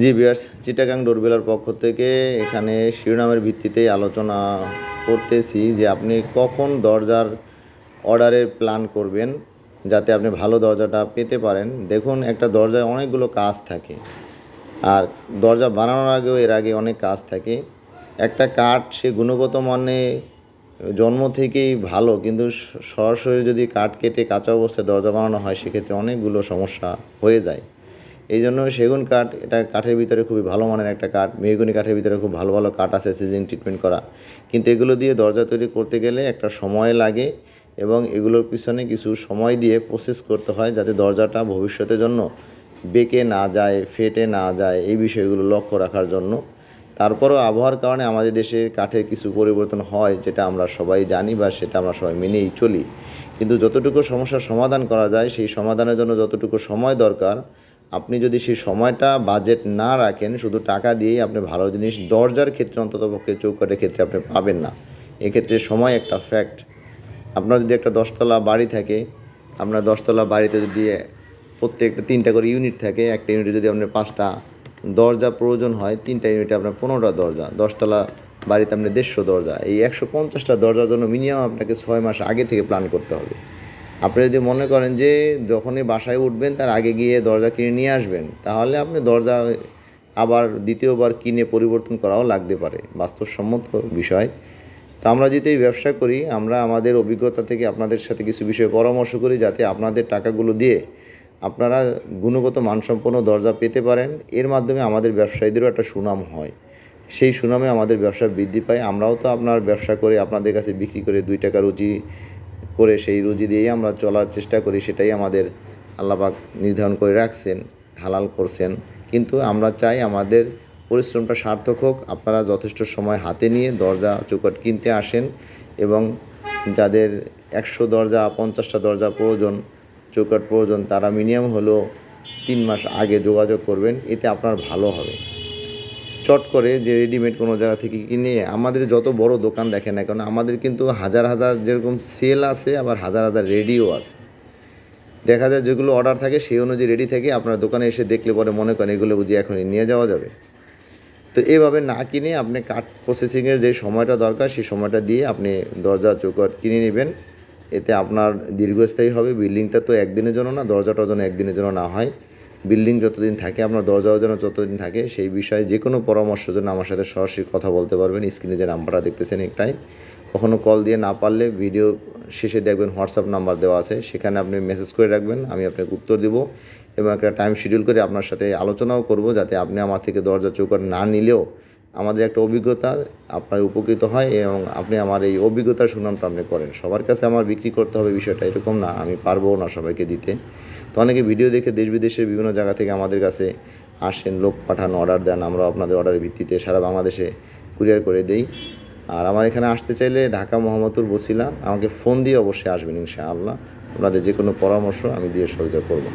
জি বিয়ার্স চিটাগাং ডোরবেলার পক্ষ থেকে এখানে শিরোনামের ভিত্তিতেই আলোচনা করতেছি যে আপনি কখন দরজার অর্ডারের প্ল্যান করবেন যাতে আপনি ভালো দরজাটা পেতে পারেন। দেখুন, একটা দরজায় অনেকগুলো কাজ থাকে। আর দরজা বানানোর আগেও এর আগে অনেক কাজ থাকে। একটা কাঠ সে গুণগত মানে জন্ম থেকেই ভালো, কিন্তু সরাসরি যদি কাঠ কেটে কাঁচা অবস্থায় দরজা বানানো হয়, সেক্ষেত্রে অনেকগুলো সমস্যা হয়ে যায়। এই জন্য সেগুন কাঠ, এটা কাঠের ভিতরে খুবই ভালো মানের একটা কাঠ। মেহগুনি কাঠের ভিতরে খুব ভালো ভালো কাঠ আছে সিজন ট্রিটমেন্ট করা। কিন্তু এগুলো দিয়ে দরজা তৈরি করতে গেলে একটা সময় লাগে এবং এগুলোর পিছনে কিছু সময় দিয়ে প্রসেস করতে হয় যাতে দরজাটা ভবিষ্যতের জন্য বেঁকে না যায়, ফেটে না যায় এই বিষয়গুলো লক্ষ্য রাখার জন্য। তারপরও আবহাওয়ার কারণে আমাদের দেশে কাঠের কিছু পরিবর্তন হয় যেটা আমরা সবাই জানি বা সেটা আমরা সবাই মেনেই চলি। কিন্তু যতটুকু সমস্যার সমাধান করা যায় সেই সমাধানের জন্য যতটুকু সময় দরকার আপনি যদি সেই সময়টা বাজেট না রাখেন, শুধু টাকা দিয়েই আপনি ভালো জিনিস দরজার ক্ষেত্রে অন্ততপক্ষে চৌকাটের ক্ষেত্রে আপনি পাবেন না। এক্ষেত্রে সময় একটা ফ্যাক্ট আপনার যদি একটা দশতলা বাড়ি থাকে, আপনার দশতলা বাড়িতে যদি প্রত্যেকটা তিনটা করে ইউনিট থাকে, একটা ইউনিটে যদি আপনার পাঁচটা দরজা প্রয়োজন হয়, তিনটা ইউনিটে আপনার পনেরোটা দরজা, দশতলা বাড়িতে আপনার দেড়শো দরজা। এই একশো পঞ্চাশটা দরজার জন্য মিনিমাম আপনাকে ছয় মাস আগে থেকে প্ল্যান করতে হবে। আপনি যদি মনে করেন যে যখনই বাসায় উঠবেন, তার আগে গিয়ে দরজা কিনে নিয়ে আসবেন, তাহলে আপনি দরজা আবার দ্বিতীয়বার কিনে পরিবর্তন করাও লাগতে পারে, বাস্তবসম্মত বিষয়। তো আমরা যেহেতু এই ব্যবসা করি, আমরা আমাদের অভিজ্ঞতা থেকে আপনাদের সাথে কিছু বিষয়ে পরামর্শ করি, যাতে আপনাদের টাকাগুলো দিয়ে আপনারা গুণগত মানসম্পন্ন দরজা পেতে পারেন। এর মাধ্যমে আমাদের ব্যবসায়ীদেরও একটা সুনাম হয়। সেই সুনামে আমাদের ব্যবসা বৃদ্ধি পায়। আমরাও তো আপনার ব্যবসা করে আপনাদের কাছে বিক্রি করে দুই টাকা রুজি করে সেই রুজি দিয়েই আমরা চলার চেষ্টা করি, সেটাই আমাদের আল্লাপাক নির্ধারণ করে রাখছেন, হালাল করছেন। কিন্তু আমরা চাই আমাদের পরিশ্রমটা সার্থক হোক, আপনারা যথেষ্ট সময় হাতে নিয়ে দরজা, চৌকাট কিনতে আসেন এবং যাদের একশো দরজা, পঞ্চাশটা দরজা প্রয়োজন, চৌকাট প্রয়োজন, তারা মিনিমাম হলো তিন মাস আগে যোগাযোগ করবেন, এতে আপনার ভালো হবে। চট করে যে রেডিমেড কোনো জায়গা থেকে কিনে আমাদের যত বড় দোকান দেখে না কারণ আমাদের কিন্তু হাজার হাজার যেরকম সেল আছে, আবার হাজার হাজার রেডিও আছে। দেখা যায় যেগুলো অর্ডার থাকে, সেই অনুযায়ী রেডি থাকে আপনার দোকানে এসে দেখলে পরে মনে করেন এগুলো বুঝি এখনই নিয়ে যাওয়া যাবে। তো এভাবে না কিনে আপনি কাঠ প্রসেসিংয়ের যে সময়টা দরকার, সেই সময়টা দিয়ে আপনি দরজা চৌকাট কিনে নেবেন। এতে আপনার দীর্ঘস্থায়ী হবে বিল্ডিংটা তো একদিনের জন্য না, দরজাটাও যেন একদিনের জন্য না হয়। বিল্ডিং যতদিন থাকে আপনার দরজাও যেন যতদিন থাকে, সেই বিষয়ে যে কোনো পরামর্শের জন্য আমার সাথে সরাসরি কথা বলতে পারবেন। স্ক্রিনে যে নাম্বারটা দেখতেছেন একটাই। কখনো কল দিয়ে না পারলে ভিডিও শেষে দেখবেন হোয়াটসঅ্যাপ নাম্বার দেওয়া আছে, সেখানে আপনি মেসেজ করে রাখবেন, আমি আপনাকে উত্তর দেব এবং একটা টাইম শিডিউল করে আপনার সাথে আলোচনাও করব, যাতে আপনি আমার থেকে দরজা চৌকর না নিলেও আমাদের একটা অভিজ্ঞতা আপনার উপকৃত হয় এবং আপনি আমার এই অভিজ্ঞতার সুনামটা আপনি করেন। সবার কাছে আমার বিক্রি করতে হবে বিষয়টা এরকম না, আমি পারব না সবাইকে দিতে। তো অনেকে ভিডিও দেখে দেশ বিদেশের বিভিন্ন জায়গা থেকে আমাদের কাছে আসেন, লোক পাঠান অর্ডার দেন আমরা আপনাদের অর্ডারের ভিত্তিতে সারা বাংলাদেশে কুরিয়ার করে দেই। আর আমার এখানে আসতে চাইলে ঢাকা মোহাম্মদপুর বসিলা, আমাকে ফোন দিয়ে অবশ্যই আসবেন ইনশাআল্লাহ। আপনাদের যে কোনো পরামর্শ আমি দিয়ে সহযোগ করব।